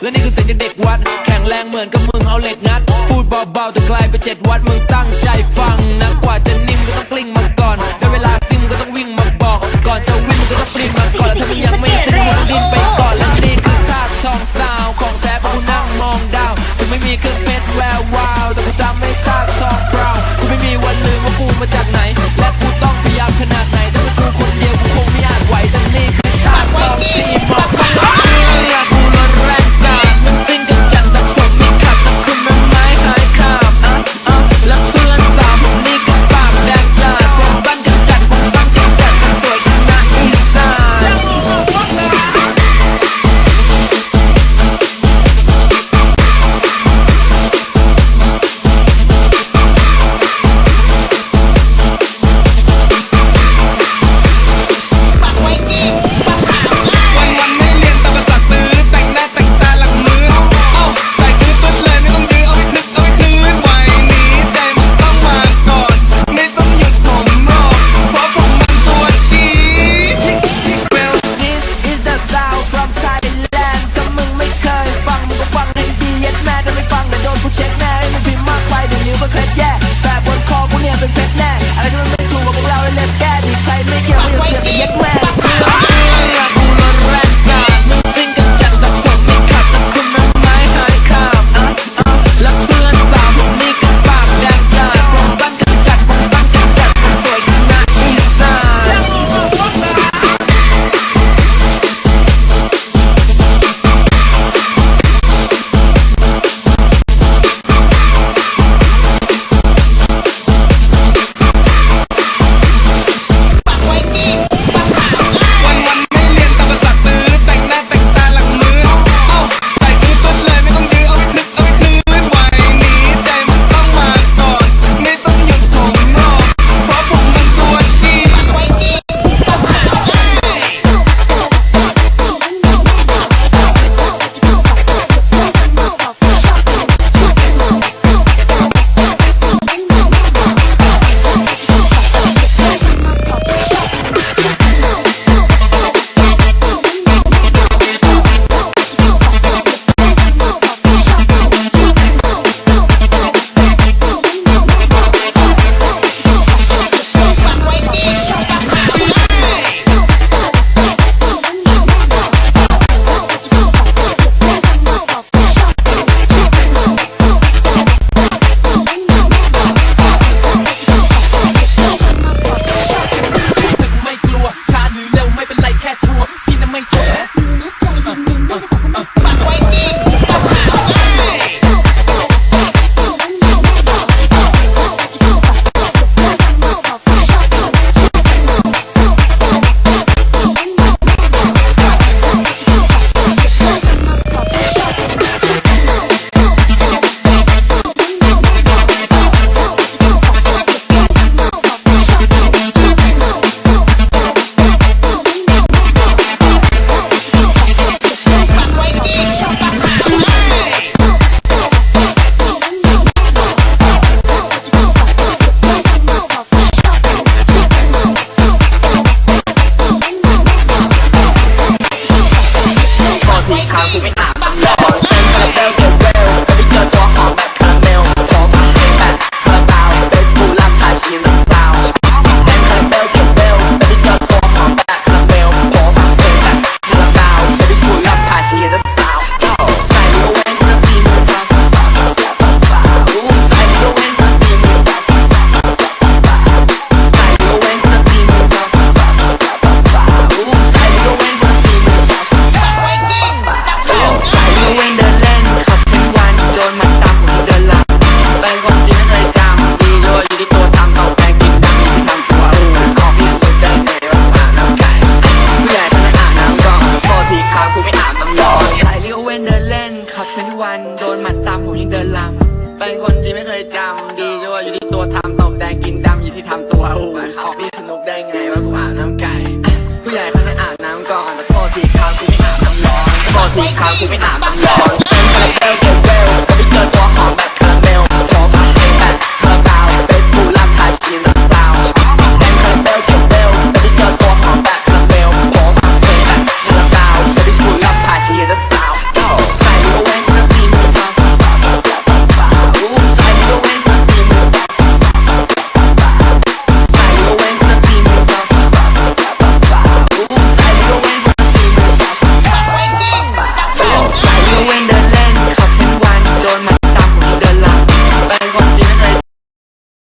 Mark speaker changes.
Speaker 1: และนี่คือเสียงจากเด็กวัด แข็งแรงเหมือนกับมึงเอาเหล็กงัด พูดเบาๆแต่กลายเป็นเจ็ดวัดมึงตั้งใจฟังนะกว่าจะนิ่มก็ต้องกลิ้งมาก่อนได้เวลาซิมก็ต้องวิ่งมาบอก ก่อนจะวิ่งก็ต้องปริ้นมาก่อนแล้ถ้ามึงยังไม่ซิมก็ดิ้นไปก่อนและนี่คือซาตุทองสาวของแท้พอาะกูนั่งมองดาวถึงไม่มีเครื่องเพชรแวววาวแต่กูจำไม่ธาตุทองเป
Speaker 2: ล่ากูไม่มีวั
Speaker 1: นลืมว่ากูมาจาก
Speaker 2: ไหน chocolate, yeah. ัน
Speaker 3: โดนหมัดตามผมยังเดินลำเป็นคนที่ไม่เคยจำดีด้วยอยู่ที่ตัวทำตบแดงกินดำอยู่ที่ทำตัวอู้เขอพี่สนุกได้ไงว่ากูอาบน้ำไก่ผู้ใหญ่เขาจะอาบน้ำก่อนแต่โทษทีครับกูไม่อาบน้ำร้อนโทษทีครับกูไม่อาบน้ำร้อนเป็นคาแรคเตอร์เกิลก็ไปเกอนตัวหอมแบบ